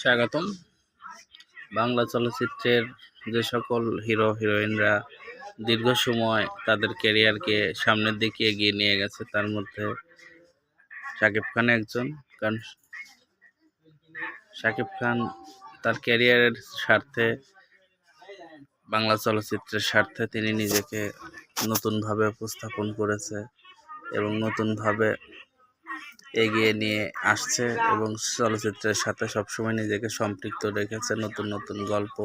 স্বাগতম। বাংলা চলচ্চিত্রের যে সকল হিরো, হিরোইনরা দীর্ঘ সময় তাদের ক্যারিয়ারকে সামনের দিকে এগিয়ে নিয়ে গেছে, তার মধ্যে শাকিব খান একজন। কারণ শাকিব খান তার ক্যারিয়ারের স্বার্থে, বাংলা চলচ্চিত্রের স্বার্থে তিনি নিজেকে নতুনভাবে উপস্থাপন করেছে এবং নতুনভাবে এগিয়ে নিয়ে আসছে এবং চলচ্চিত্রের সাথে সবসময় নিজেকে সম্পৃক্ত রেখেছে, নতুন নতুন গল্প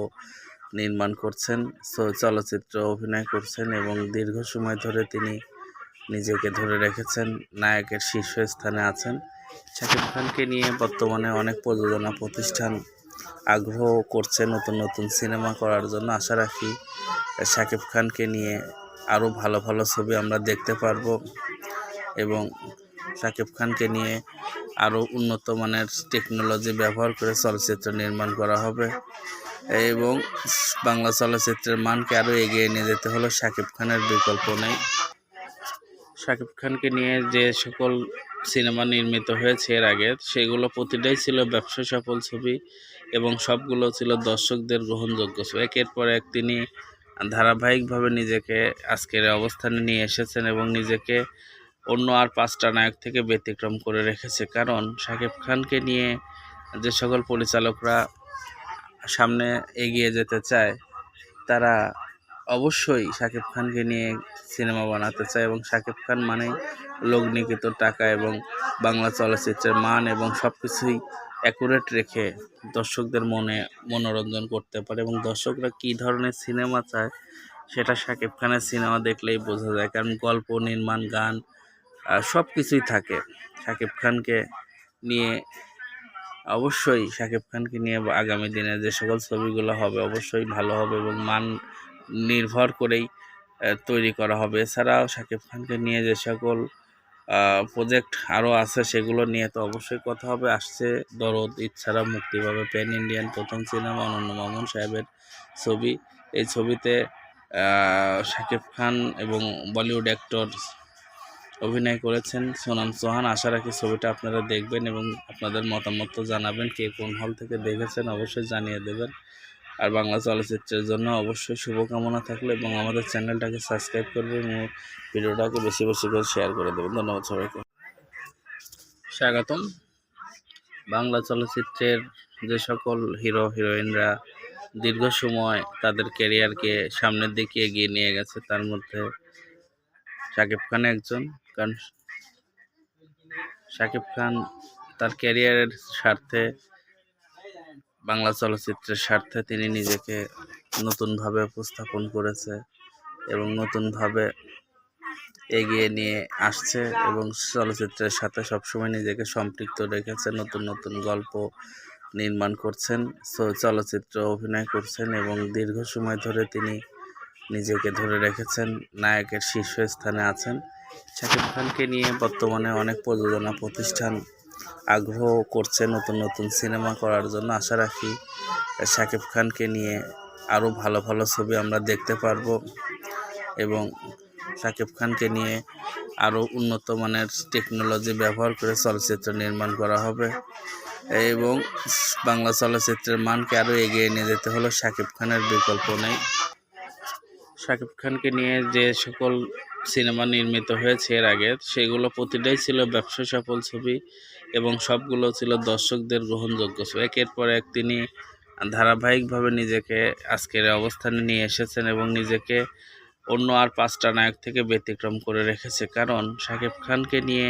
নির্মাণ করছেন চলচ্চিত্র অভিনয় করছেন এবং দীর্ঘ সময় ধরে তিনি নিজেকে ধরে রেখেছেন, নায়কের শীর্ষস্থানে আছেন। শাকিব খানকে নিয়ে বর্তমানে অনেক প্রযোজনা প্রতিষ্ঠান আগ্রহ করছে নতুন নতুন সিনেমা করার জন্য। আশা রাখি শাকিব খানকে নিয়ে আরও ভালো ভালো ছবি আমরা দেখতে পারব এবং শাকিব খানকে নিয়ে আরও উন্নত মানের টেকনোলজি ব্যবহার করে চলচ্চিত্র নির্মাণ করা হবে। এবং বাংলা চলচ্চিত্রের মানকে আরও এগিয়ে নিয়ে যেতে হলে শাকিব খানের বিকল্প নেই। শাকিব খানকে নিয়ে যে সকল সিনেমা নির্মিত হয়েছে এর আগে, সেগুলো প্রতিটাই ছিল ব্যবসা সফল ছবি এবং সবগুলো ছিল দর্শকদের গ্রহণযোগ্য একের পর এক তিনি ধারাবাহিকভাবে নিজেকে আজকের অবস্থানে নিয়ে এসেছেন এবং নিজেকে অন্য আর পাঁচটা নায়ক থেকে ব্যতিক্রম করে রেখেছে। কারণ শাকিব খানকে নিয়ে যে সকল পরিচালকরা সামনে এগিয়ে যেতে চায়, তারা অবশ্যই শাকিব খানকে নিয়ে সিনেমা বানাতে চায় এবং শাকিব খান মানে লগ্নিকৃত টাকা এবং বাংলা চলচ্চিত্রের মান এবং সব কিছুই অ্যাকুরেট রেখে দর্শকদের মনে মনোরঞ্জন করতে পারে এবং দর্শকরা কী ধরনের সিনেমা চায়, সেটা শাকিব খানের সিনেমা দেখলেই বোঝা যায়। কারণ গল্প, নির্মাণ, গান সব কিছুই থাকে। শাকিব খানকে নিয়ে অবশ্যই শাকিব খানকে নিয়ে আগামী দিনে যে সকল ছবিগুলো হবে অবশ্যই ভালো হবে এবং মান নির্ভর করেই তৈরি করা হবে। এছাড়াও শাকিব খানকে নিয়ে যে সকল প্রজেক্ট আরও আছে সেগুলো নিয়ে তো অবশ্যই কথা হবে। আসছে দরদ ইচ্ছারা মুক্তি পাবে প্যান ইন্ডিয়ান প্রথম সিনেমা অনন্য মামুন সাহেবের ছবি। এই ছবিতে শাকিব খান এবং বলিউড অ্যাক্টর অভিনয় করেছেন সোনাম চৌহান আশা রাখি ছবিটা আপনারা দেখবেন এবং আপনাদের মতামত জানাবেন, কে কোন হল থেকে দেখেছেন অবশ্যই জানিয়ে দেবেন। আর বাংলা চলচ্চিত্রের জন্য অবশ্যই শুভকামনা থাকলে এবং আমাদের চ্যানেলটাকে সাবস্ক্রাইব করবেন এবং ভিডিওটাকে বেশি বেশি করে শেয়ার করে দেবেন। ধন্যবাদ সবাইকে। স্বাগতম। বাংলা চলচ্চিত্রের যে সকল হিরো, হিরোইনরা দীর্ঘ সময় তাদের ক্যারিয়ারকে সামনের দিকে এগিয়ে নিয়ে গেছে, তার মধ্যে শাকিব খান একজন। কারণ শাকিব খান তার ক্যারিয়ারের স্বার্থে, বাংলা চলচ্চিত্রের স্বার্থে তিনি নিজেকে নতুনভাবে উপস্থাপন করেছে এবং নতুনভাবে এগিয়ে নিয়ে আসছে এবং চলচ্চিত্রের সাথে সবসময় নিজেকে সম্পৃক্ত রেখেছে, নতুন নতুন গল্প নির্মাণ করছেন চলচ্চিত্র অভিনয় করছেন এবং দীর্ঘ সময় ধরে তিনি নিজেকে ধরে রেখেছেন, নায়কের শীর্ষস্থানে আছেন। শাকিব খানকে নিয়ে বর্তমানে অনেক প্রযোজনা প্রতিষ্ঠান আগ্রহ করছে নতুন নতুন সিনেমা করার জন্য। আশা রাখি শাকিব খানকে নিয়ে আরও ভালো ভালো ছবি আমরা দেখতে পারব এবং শাকিব খানকে নিয়ে আরও উন্নত মানের টেকনোলজি ব্যবহার করে চলচ্চিত্র নির্মাণ করা হবে এবং বাংলা চলচ্চিত্রের মানকে আরও এগিয়ে নিয়ে যেতে হলে শাকিব খানের বিকল্প নেই। শাকিব খানকে নিয়ে যে সকল সিনেমা নির্মিত হয়েছে এর আগে। সেগুলো প্রতিটাই ছিল ব্যবসা সফল ছবি এবং সবগুলো ছিল দর্শকদের গ্রহণযোগ্য ছবি। একের পর এক তিনি ধারাবাহিকভাবে নিজেকে আজকের অবস্থানে নিয়ে এসেছেন এবং নিজেকে অন্য আর পাঁচটা নায়ক থেকে ব্যতিক্রম করে রেখেছে। কারণ শাকিব খানকে নিয়ে